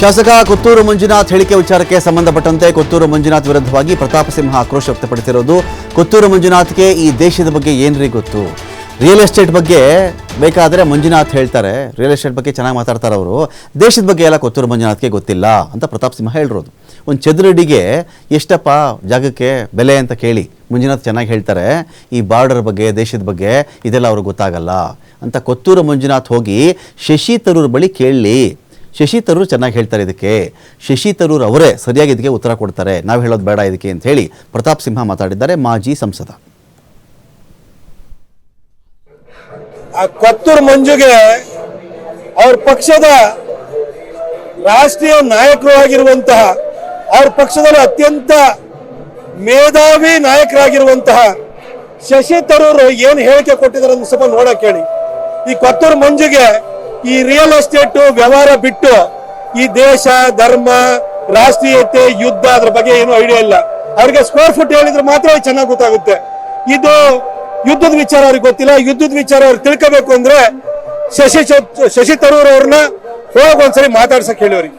ಶಾಸಕ ಕುತ್ತೂರು ಮಂಜುನಾಥ್ ಹೇಳಿಕೆ ವಿಚಾರಕ್ಕೆ ಸಂಬಂಧಪಟ್ಟಂತೆ ಕೊತ್ತೂರು ಮಂಜುನಾಥ್ ವಿರುದ್ಧವಾಗಿ ಪ್ರತಾಪ್ ಸಿಂಹ ಆಕ್ರೋಶ ವ್ಯಕ್ತಪಡಿಸಿರೋದು ಕುತ್ತೂರು ಮಂಜುನಾಥ್ಗೆ ಈ ದೇಶದ ಬಗ್ಗೆ ಏನ್ರಿ ಗೊತ್ತು? ರಿಯಲ್ ಎಸ್ಟೇಟ್ ಬಗ್ಗೆ ಬೇಕಾದರೆ ಮಂಜುನಾಥ್ ಹೇಳ್ತಾರೆ. ರಿಯಲ್ ಎಸ್ಟೇಟ್ ಬಗ್ಗೆ ಚೆನ್ನಾಗಿ ಮಾತಾಡ್ತಾರೆ ಅವರು. ದೇಶದ ಬಗ್ಗೆ ಎಲ್ಲ ಕೊತ್ತೂರು ಮಂಜುನಾಥ್ಗೆ ಗೊತ್ತಿಲ್ಲ ಅಂತ ಪ್ರತಾಪ್ ಸಿಂಹ ಹೇಳಿರೋದು. ಒಂದು ಚದುರಡಿಗೆ ಎಷ್ಟಪ್ಪ ಜಾಗಕ್ಕೆ ಬೆಲೆ ಅಂತ ಕೇಳಿ ಮಂಜುನಾಥ್ ಚೆನ್ನಾಗಿ ಹೇಳ್ತಾರೆ. ಈ ಬಾರ್ಡರ್ ಬಗ್ಗೆ, ದೇಶದ ಬಗ್ಗೆ ಇದೆಲ್ಲ ಅವ್ರಿಗೆ ಗೊತ್ತಾಗಲ್ಲ ಅಂತ ಕೊತ್ತೂರು ಮಂಜುನಾಥ್ ಹೋಗಿ ಶಶಿ ತರೂರ್ ಬಳಿ ಕೇಳಲಿ ಶಶಿ ತರೂರ್ ಚೆನ್ನಾಗಿ ಹೇಳ್ತಾರೆ ಇದಕ್ಕೆ. ಶಶಿ ತರೂರ್ ಅವರೇ ಸರಿಯಾಗಿ ಇದಕ್ಕೆ ಉತ್ತರ ಕೊಡ್ತಾರೆ. ನಾವು ಹೇಳೋದು ಬೇಡ ಇದಕ್ಕೆ ಅಂತ ಹೇಳಿ ಪ್ರತಾಪ್ ಸಿಂಹ ಮಾತಾಡಿದ್ದಾರೆ. ಮಾಜಿ ಸಂಸದ. ಕೊತ್ತೂರು ಮಂಜುಗೆ ಅವ್ರ ಪಕ್ಷದ ರಾಷ್ಟ್ರೀಯ ನಾಯಕರು ಆಗಿರುವಂತಹ, ಅವ್ರ ಪಕ್ಷದಲ್ಲಿ ಅತ್ಯಂತ ಮೇಧಾವಿ ನಾಯಕರಾಗಿರುವಂತಹ ಶಶಿ ತರೂರ್ ಏನು ಹೇಳಿಕೆ ಕೊಟ್ಟಿದ್ದಾರೆ ಸ್ವಲ್ಪ ನೋಡಕ್ ಹೇಳಿ. ಈ ಕೊತ್ತೂರು ಮಂಜುಗೆ ಈ ರಿಯಲ್ ಎಸ್ಟೇಟ್ ವ್ಯವಹಾರ ಬಿಟ್ಟು ಈ ದೇಶ, ಧರ್ಮ, ರಾಷ್ಟ್ರೀಯತೆ, ಯುದ್ಧ ಅದ್ರ ಬಗ್ಗೆ ಏನು ಐಡಿಯಾ ಇಲ್ಲ. ಅವ್ರಿಗೆ ಸ್ಕ್ವೇರ್ ಫುಟ್ ಹೇಳಿದ್ರೆ ಮಾತ್ರ ಚೆನ್ನಾಗಿ ಗೊತ್ತಾಗುತ್ತೆ. ಇದು ಯುದ್ಧದ ವಿಚಾರ ಅವ್ರಿಗೆ ಗೊತ್ತಿಲ್ಲ. ಯುದ್ಧದ ವಿಚಾರ ಅವ್ರು ತಿಳ್ಕೋಬೇಕು ಅಂದ್ರೆ ಶಶಿ ಶಶಿ ತರೂರ್ ಅವ್ರನ್ನ ಹೋಗಿ ಒಂದ್ಸರಿ ಮಾತಾಡ್ಸಕ್ ಹೇಳಿ ಅವ್ರಿಗೆ.